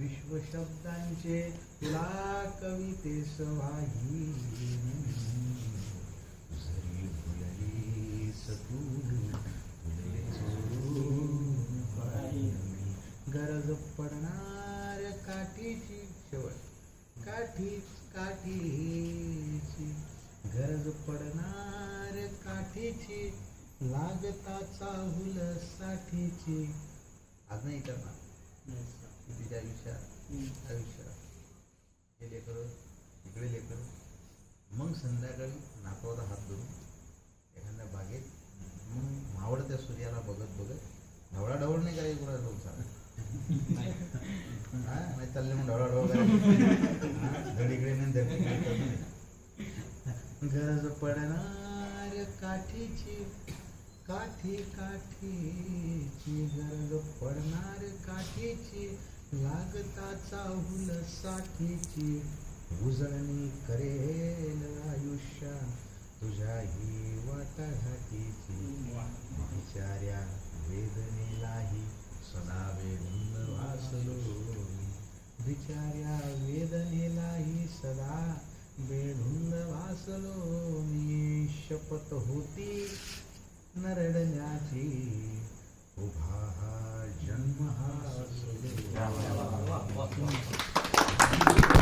विश्वशब्दांचे तुला कविते सवाही जरी गरज पडणार काठीची शेवट काठी काठीची. गरज पडणार काठीची लागता चाहुल साठीची. आज नाही करणार. कितीच्या आयुष्यात आयुष्यात. हे लेकर इकडे लेकर मग संध्याकाळी नातवाचा हात धरून एखाद्या बागेत मग मावळत्या सूर्याला बघत बघत ढवळा ढवळ नाही करायची कोणाला लोक हा? नाही चालले मग ढवळा ढवळ करायची. धड इकडे नाही धड तिकडे करत नाही. गरज पडणार काठीची काठी काठीची. गरज पडणार काठीची. लागता चाहुल साठीची उजळणी करेल आयुष्या. तुझ्या ही वाटाघाटीची बिचाऱ्या वेदनेलाही सदा वेदून वासलो बिचाऱ्या वेदनेलाही सदा बेधुंद वासलो मी शपथ होती नरडण्याची.